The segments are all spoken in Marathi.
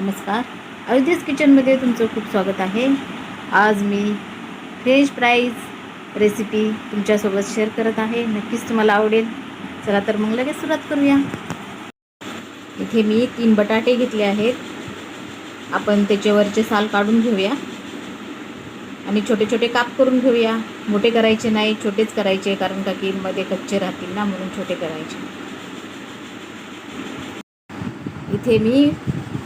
नमस्कार. अयोध्येस किचनमध्ये तुमचं खूप स्वागत आहे. आज मी फ्रेंच फ्राईज रेसिपी तुमच्यासोबत शेअर करत आहे. नक्कीच तुम्हाला आवडेल. चला तर मग लगेच सुरुवात करूया. इथे मी तीन बटाटे घेतले आहेत. आपण त्याच्यावरचे साल काढून घेऊया. आणि छोटे छोटे काप करून घेऊया. मोठे करायचे नाही छोटेच करायचे कारण का की मध्ये कच्चे राहतील ना म्हणून छोटे करायचे. इथे मी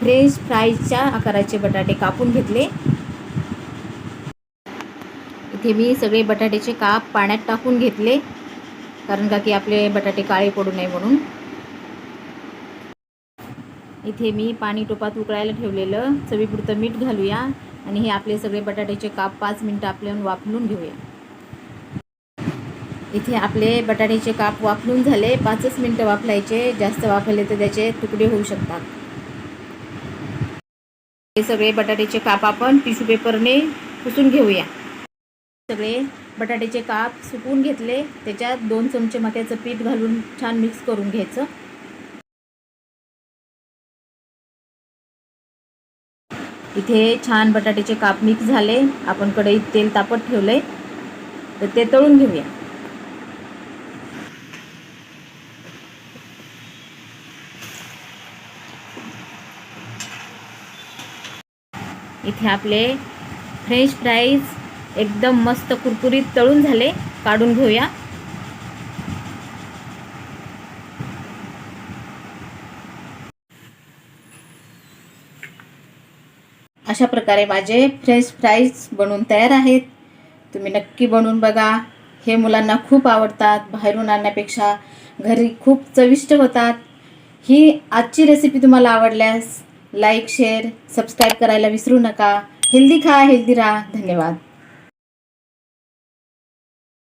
फ्रेंच फ्राईजच्या आकाराचे बटाटे कापून घेतले. इथे मी सगळे बटाट्याचे काप पाण्यात टाकून घेतले कारण का की आपले बटाटे काळे पडू नये म्हणून. इथे मी पाणी टोपात उकळायला ठेवलेलं. चवीपुरतं मीठ घालूया आणि हे आपले सगळे बटाट्याचे काप पाच मिनटं आपल्याहून वाफलून घेऊया. इथे आपले बटाट्याचे काप वाफलून झाले. पाचच मिनटं वाफलायचे. जास्त वाफले तर त्याचे तुकडे होऊ शकतात. हे सगळे बटाट्याचे काप आपण टिश्यू पेपरने पुसून घेऊया. सगळे बटाट्याचे काप सुकवून घेतले. त्याच्यात दोन चमचे मक्याचं पीठ घालून छान मिक्स करून घ्यायचं. इथे छान बटाट्याचे काप मिक्स झाले. आपण कढईत तेल तापत ठेवलंय. तर ते तळून घेऊया. इथे आपले फ्रेंच फ्राईज एकदम मस्त कुरकुरीत तळून झाले. काढून घेऊया. अशा प्रकारे माझे फ्रेंच फ्राईज बनवून तयार आहेत. तुम्ही नक्की बनवून बघा. हे मुलांना खूप आवडतात. बाहेरून आणण्यापेक्षा घरी खूप चविष्ट होतात. ही आजची रेसिपी तुम्हाला आवडल्यास लाईक शेअर सबस्क्राईब करायला विसरू नका. हेल्दी खा हेल्दी राहा. धन्यवाद.